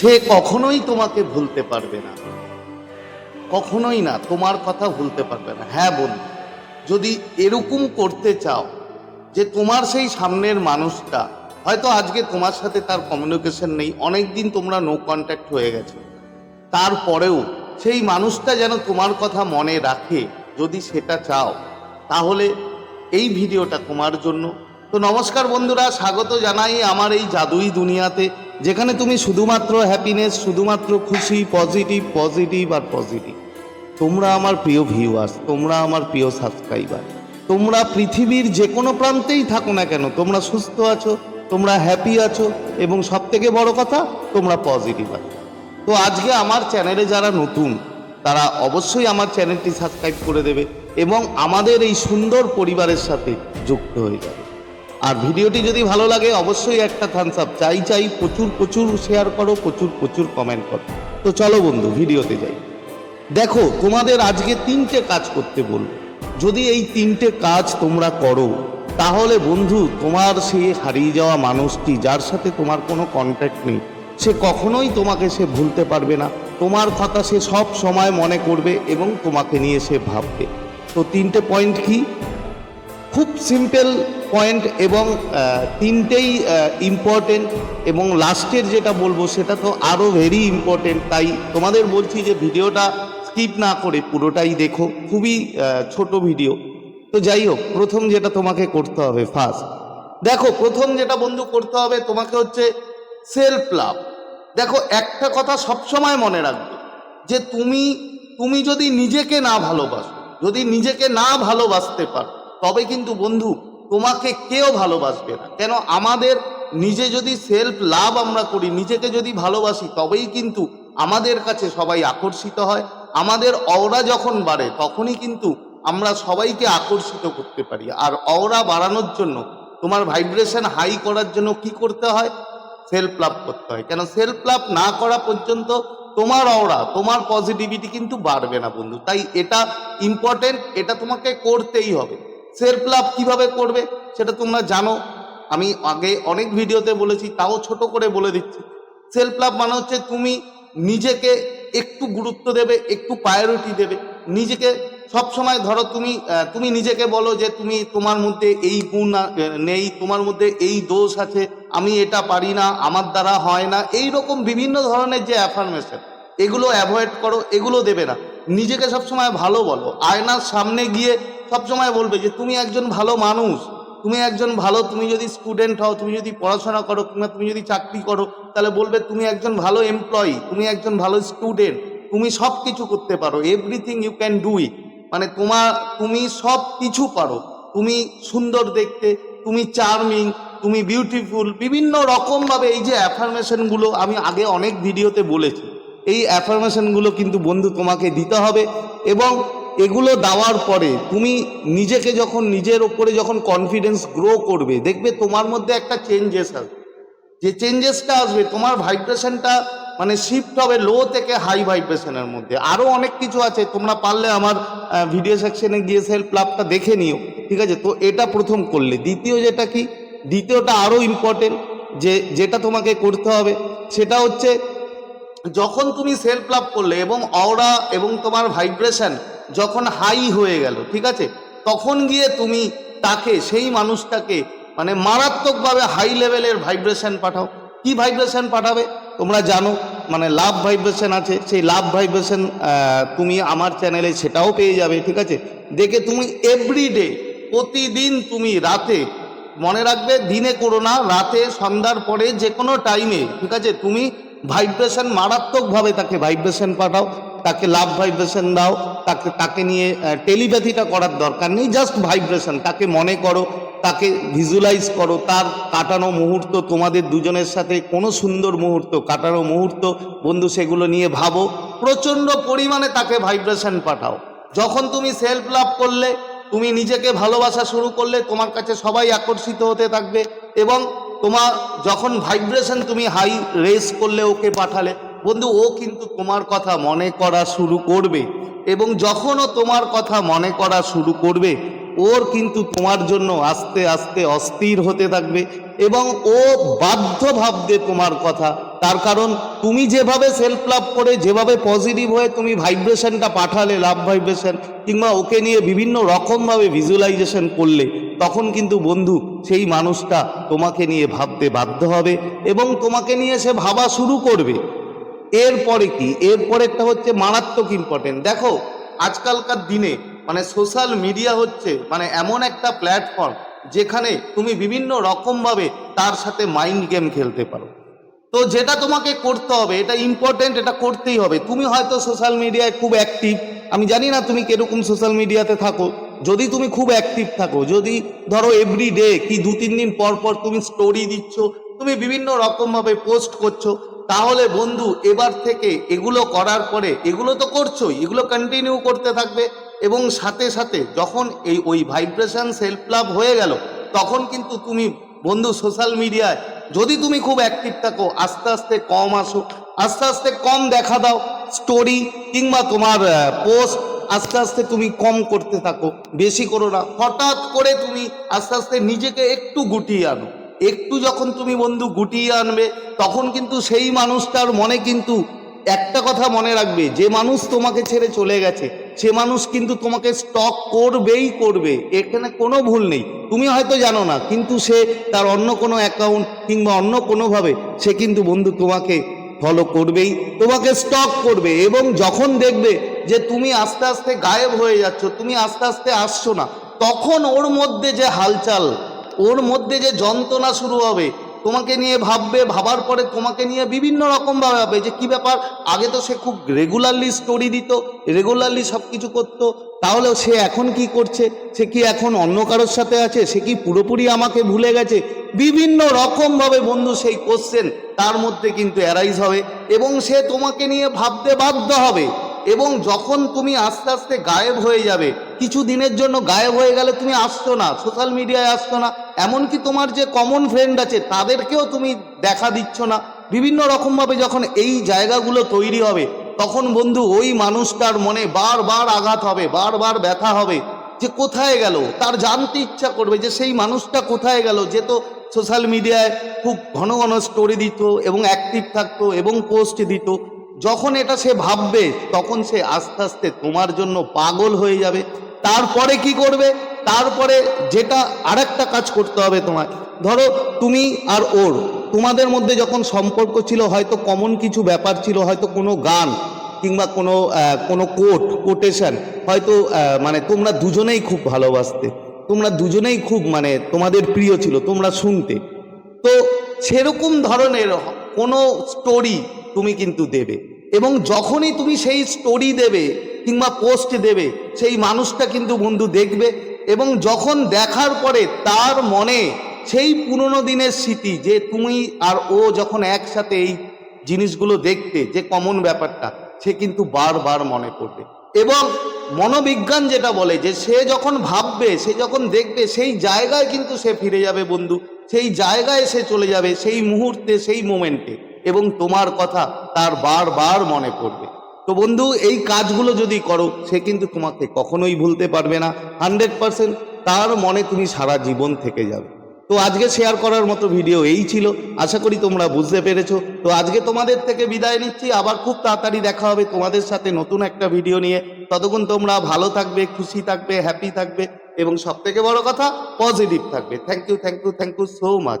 সে কখনোই তোমাকে ভুলতে পারবে না। কখনোই না, তোমার কথা ভুলতে পারবে না। হ্যাঁ বন্ধু, যদি এরকম করতে চাও যে তোমার সেই সামনের মানুষটা, হয়তো আজকে তোমার সাথে তার কমিউনিকেশন নেই অনেক দিন তোমরা নো কন্ট্যাক্ট হয়ে গেছো। তারপরেও সেই মানুষটা যেন তোমার কথা মনে রাখে, যদি সেটা চাও, তাহলে এই ভিডিওটা তোমার জন্য। তো নমস্কার বন্ধুরা, স্বাগত জানাই আমার এই জাদুই দুনিয়াতে। যেখানে তুমি শুধুমাত্র হ্যাপিনেস শুধুমাত্র খুশি পজিটিভ পজিটিভ আর পজিটিভ তোমরা আমার প্রিয় ভিউয়ার্স তোমরা আমার প্রিয় সাবস্ক্রাইবার তোমরা পৃথিবীর যে কোনো প্রান্তেই থাকো না কেন, তোমরা সুস্থ আছো, তোমরা হ্যাপি আছো এবং সব থেকে বড় কথা, তোমরা পজিটিভ আছো। তো আজকে আমার চ্যানেলে যারা নতুন, তারা অবশ্যই আমার চ্যানেলটি সাবস্ক্রাইব করে দেবে এবং আমাদের এই সুন্দর পরিবারের সাথে যুক্ত হয়ে যাবে। আর ভিডিওটি যদি ভালো লাগে, অবশ্যই একটা থামস আপ চাই চাই, প্রচুর প্রচুর শেয়ার করো, প্রচুর প্রচুর কমেন্ট করো। তো চলো বন্ধু, ভিডিওতে যাই। দেখো, তোমাদের আজকে তিনটে কাজ করতে বলব। যদি এই তিনটে কাজ তোমরা করো, তাহলে বন্ধু, তোমার সে হারিয়ে যাওয়া মানুষটি, যার সাথে তোমার কোনো কন্ট্যাক্ট নেই, সে কখনোই তোমাকে সে ভুলতে পারবে না। তোমার কথা সে সব সময় মনে করবে এবং তোমাকে নিয়ে সে ভাববে। তো তিনটে পয়েন্ট কি? খুব সিম্পল পয়েন্ট এবং তিনটেই ইম্পর্টেন্ট এবং লাস্টের যেটা বলব সেটা তো আরও ভেরি ইম্পর্টেন্ট তাই তোমাদের বলছি যে ভিডিওটা স্কিপ না করে পুরোটাই দেখো। খুবই ছোট ভিডিও তো যাই হোক, প্রথম যেটা তোমাকে করতে হবে ফার্স্ট দেখো, প্রথম যেটা বন্ধু করতে হবে তোমাকে হচ্ছে সেলফ লাভ দেখো, একটা কথা সবসময় মনে রাখবে যে তুমি তুমি যদি নিজেকে না ভালোবাসো, যদি নিজেকে না ভালোবাসতে পারো তবে কিন্তু বন্ধু, তোমাকে কেউ ভালোবাসবে না। কেন আমাদের নিজে যদি সেলফ লাভ আমরা করি, নিজেকে যদি ভালোবাসি, তবেই কিন্তু আমাদের কাছে সবাই আকর্ষিত হয়। আমাদের অওরা যখন বাড়ে, তখনই কিন্তু আমরা সবাইকে আকর্ষিত করতে পারি। আর অওরা বাড়ানোর জন্য, তোমার ভাইব্রেশন হাই করার জন্য কি করতে হয়? সেলফ লাভ করতে হয়। কেন সেলফ লাভ না করা পর্যন্ত তোমার অওরা তোমার পজিটিভিটি কিন্তু বাড়বে না বন্ধু। তাই এটা ইম্পর্টেন্ট এটা তোমাকে করতেই হবে। সেলফ লাভ কীভাবে করবে সেটা তোমরা জানো। আমি আগে অনেক ভিডিওতে বলেছি, তাও ছোট করে বলে দিচ্ছি। সেলফ লাভ মানে হচ্ছে তুমি নিজেকে একটু গুরুত্ব দেবে, একটু প্রায়োরিটি দেবে। নিজেকে সব সময় ধরো তুমি তুমি নিজেকে বলো যে তুমি তোমার মধ্যে এই গুণ নেই, তোমার মধ্যে এই দোষ আছে, আমি এটা পারি না, আমার দ্বারা হয় না। এই রকম বিভিন্ন ধরনের যে অ্যাফার্মেশন এগুলো অ্যাভয়েড করো, এগুলো দেবে না। নিজেকে সবসময় ভালো বলো। আয়নার সামনে গিয়ে সবসময় বলবে যে তুমি একজন ভালো মানুষ, তুমি একজন ভালো, তুমি যদি স্টুডেন্ট হও, তুমি যদি পড়াশোনা করো কিংবা তুমি যদি চাকরি করো, তাহলে বলবে তুমি একজন ভালো এমপ্লয়ি তুমি একজন ভালো স্টুডেন্ট তুমি সব কিছু করতে পারো everything you can do it মানে তোমার, তুমি সব কিছু পারো, তুমি সুন্দর দেখতে, তুমি চার্মিং তুমি বিউটিফুল বিভিন্ন রকমভাবে এই যে অ্যাফার্মেশনগুলো আমি আগে অনেক ভিডিওতে বলেছি, এই অ্যাফার্মেশনগুলো কিন্তু বন্ধু তোমাকে দিতে হবে এবং এগুলো দেওয়ার পরে তুমি নিজেকে যখন নিজের ওপরে যখন কনফিডেন্স গ্রো করবে, দেখবে তোমার মধ্যে একটা চেঞ্জেস আসবে। যে চেঞ্জেসটা আসবে, তোমার ভাইব্রেশনটা মানে শিফট হবে লো থেকে হাই ভাইব্রেশনের মধ্যে। আরও অনেক কিছু আছে, তোমরা পারলে আমার ভিডিও সেকশনে গিয়ে সেলফ লাভটা দেখে নিও, ঠিক আছে? তো এটা প্রথম করলে। দ্বিতীয় যেটা কি? দ্বিতীয়টা আরও ইম্পর্টেন্ট যে যেটা তোমাকে করতে হবে, সেটা হচ্ছে যখন তুমি সেলফ লাভ করলে এবং অওরা এবং তোমার ভাইব্রেশন যখন হাই হয়ে গেল, ঠিক আছে? তখন গিয়ে তুমি তাকে, সেই মানুষটাকে মানে মারাত্মকভাবে হাই লেভেলের ভাইব্রেশন পাঠাও। কি ভাইব্রেশন পাঠাবে? তোমরা জানো মানে লাভ ভাইব্রেশন আছে। সেই লাভ ভাইব্রেশন তুমি আমার চ্যানেলে সেটাও পেয়ে যাবে, ঠিক আছে? দেখে তুমি এভরিডে প্রতিদিন তুমি রাতে, মনে রাখবে, দিনে করো না, রাতে, সন্ধ্যার পরে যে কোনো টাইমে ঠিক আছে? তুমি ভাইব্রেশন মারাত্মকভাবে তাকে ভাইব্রেশন পাঠাও। তাকে লাভ ভাইব্রেশন দাও, তাকে তাকে নিয়ে টেলিপ্যাথিটা করার দরকার নেই, জাস্ট ভাইব্রেশন, তাকে মনে করো, তাকে ভিজুয়ালাইজ করো, তার কাটানো মুহূর্ত তোমাদের দুজনের সাথে কোনো সুন্দর মুহূর্ত, কাটানো মুহূর্ত, বন্ধু সেগুলো নিয়ে ভাবো, প্রচণ্ড পরিমাণে তাকে ভাইব্রেশন পাঠাও। যখন তুমি সেলফ লাভ করলে, তুমি নিজেকে ভালোবাসা শুরু করলে, তোমার কাছে সবাই আকর্ষিত হতে থাকবে এবং তোমার, যখন ভাইব্রেশন তুমি হাই রেস করলে ওকে পাঠালে বন্ধু, ও কিন্তু তোমার কথা মনে করা শুরু করবে এবং যখনও তোমার কথা মনে করা শুরু করবে, ওর কিন্তু তোমার জন্য আস্তে আস্তে অস্থির হতে থাকবে এবং ও বাধ্য ভাববে তোমার কথা। তার কারণ, তুমি যেভাবে সেলফ লাভ করে, যেভাবে পজিটিভ হয়ে তুমি ভাইব্রেশনটা পাঠালে লাভ ভাইব্রেশন কিংবা ওকে নিয়ে বিভিন্ন রকমভাবে ভিজুয়ালাইজেশন করলে, তখন কিন্তু বন্ধু, সেই মানুষটা তোমাকে নিয়ে ভাবতে বাধ্য হবে এবং তোমাকে নিয়ে সে ভাবা শুরু করবে। এরপরে কি? এরপরেরটা হচ্ছে মারাত্মক ইম্পর্টেন্ট দেখো, আজকালকার দিনে মানে সোশ্যাল মিডিয়া হচ্ছে মানে এমন একটা প্ল্যাটফর্ম যেখানে তুমি বিভিন্ন রকমভাবে তার সাথে মাইন্ড গেম খেলতে পারো। তো যেটা তোমাকে করতে হবে, এটা ইম্পর্টেন্ট এটা করতেই হবে। তুমি হয়তো সোশ্যাল মিডিয়ায় খুব অ্যাক্টিভ আমি জানি না তুমি কীরকম সোশ্যাল মিডিয়াতে থাকো। যদি তুমি খুব অ্যাক্টিভ থাকো, যদি ধরো এভরি ডে কি দু তিন দিন পর পর তুমি স্টোরি দিচ্ছ, তুমি বিভিন্ন রকমভাবে পোস্ট করছ তাহলে বন্ধু, এবার থেকে এগুলো করার পরে এগুলো তো করছোই, এগুলো কন্টিনিউ করতে থাকবে। এবং সাথে সাথে যখন এই, ওই ভাইব্রেশন সেলফ লাভ হয়ে গেল, তখন কিন্তু তুমি বন্ধু সোশ্যাল মিডিয়ায় যদি তুমি খুব অ্যাক্টিভ থাকো, আস্তে আস্তে কম আসো, আস্তে আস্তে কম দেখা দাও স্টোরি কিংবা তোমার পোস্ট আস্তে আস্তে তুমি কম করতে থাকো, বেশি করো না। হঠাৎ করে তুমি আস্তে আস্তে নিজেকে একটু গুটিয়ে আনো। একটু যখন তুমি বন্ধু গুটিয়ে আনবে, তখন কিন্তু সেই মানুষটার মনে কিন্তু একটা কথা মনে রাখবে, যে মানুষ তোমাকে ছেড়ে চলে গেছে, সে মানুষ কিন্তু তোমাকে স্টক করবেই করবে, এখানে কোনো ভুল নেই। তুমি হয়তো জানো না, কিন্তু সে তার অন্য কোনো অ্যাকাউন্ট কিংবা অন্য কোনোভাবে সে কিন্তু বন্ধু তোমাকে ফলো করবেই, তোমাকে স্টক করবে এবং যখন দেখবে যে তুমি আস্তে আস্তে গায়েব হয়ে যাচ্ছ, তুমি আস্তে আস্তে আসছো না, তখন ওর মধ্যে যে হালচাল ওর মধ্যে যে যন্ত্রণা শুরু হবে, তোমাকে নিয়ে ভাববে, ভাবার পরে তোমাকে নিয়ে বিভিন্ন রকম ভাবে যে কি ব্যাপার? আগে তো সে খুব রেগুলারলি স্টোরি দিত রেগুলারলি সব কিছু করতো তাহলেও সে এখন কি করছে? সে কি এখন অন্য কারোর সাথে আছে? সে কি পুরোপুরি আমাকে ভুলে গেছে? বিভিন্ন রকমভাবে বন্ধু সেই কোশ্চেন তার মধ্যে কিন্তু অ্যারাইজ হবে এবং সে তোমাকে নিয়ে ভাবতে বাধ্য হবে। এবং যখন তুমি আস্তে আস্তে গায়েব হয়ে যাবে, কিছু দিনের জন্য গায়েব হয়ে গেলে তুমি আসছো না সোশ্যাল মিডিয়ায় আসছো না, এমনকি তোমার যে কমন ফ্রেন্ড আছে, তাদেরকেও তুমি দেখা দিচ্ছ না। বিভিন্ন রকমভাবে যখন এই জায়গাগুলো তৈরি হবে, তখন বন্ধু ওই মানুষটার মনে বারবার আঘাত হবে, বারবার ব্যথা হবে যে কোথায় গেল? তার জানতে ইচ্ছা করবে যে সেই মানুষটা কোথায় গেল, যে তো সোশ্যাল মিডিয়ায় খুব ঘন ঘন স্টোরি দিত এবং অ্যাক্টিভ থাকতো এবং পোস্ট দিত। যখন এটা সে ভাববে, তখন সে আস্তে আস্তে তোমার জন্য পাগল হয়ে যাবে। তারপরে কি করবে? তারপরে যেটা আরেকটা কাজ করতে হবে তোমার ধরো তুমি আর ওর, তোমাদের মধ্যে যখন সম্পর্ক ছিল, হয়তো কমন কিছু ব্যাপার ছিল, হয়তো কোনো গান কিংবা কোনো কোনো কোট কোটেশন হয়তো মানে তোমরা দুজনেই খুব ভালোবাসতে। তোমরা দুজনেই খুব মানে তোমাদের প্রিয় ছিল, তোমরা শুনতে। তো সেরকম ধরনের কোনো স্টোরি তুমি কিন্তু দেবে। এবং যখনই তুমি সেই স্টোরি দেবে কিংবা পোস্ট দেবে, সেই মানুষটা কিন্তু বন্ধু দেখবে এবং যখন দেখার পরে তার মনে সেই পুরনো দিনের স্মৃতি যে তুমি আর ও যখন একসাথে এই জিনিসগুলো দেখতে, যে কমন ব্যাপারটা, সে কিন্তু বারবার মনে করবে এবং মনোবিজ্ঞান যেটা বলে যে সে যখন ভাববে, সে যখন দেখবে, সেই জায়গায় কিন্তু সে ফিরে যাবে বন্ধু। সেই জায়গায় সে চলে যাবে, সেই মুহূর্তে, সেই মোমেন্টে এবং তোমার কথা তার বারবার মনে পড়বে। তো বন্ধু, এই কাজগুলো যদি করো, সে কিন্তু তোমাকে কখনোই ভুলতে পারবে না। হান্ড্রেড পারসেন্ট তার মনে তুমি সারা জীবন থেকে যাবে। তো আজকে শেয়ার করার মতো ভিডিও এই ছিল। আশা করি তোমরা বুঝতে পেরেছ। তো আজকে তোমাদের থেকে বিদায় নিচ্ছি। আবার খুব তাড়াতাড়ি দেখা হবে তোমাদের সাথে নতুন একটা ভিডিও নিয়ে। ততক্ষণ তোমরা ভালো থাকবে, খুশি থাকবে হ্যাপি থাকবে এবং সব থেকে বড় কথা পজিটিভ থাকবে। Thank you thank you thank you so much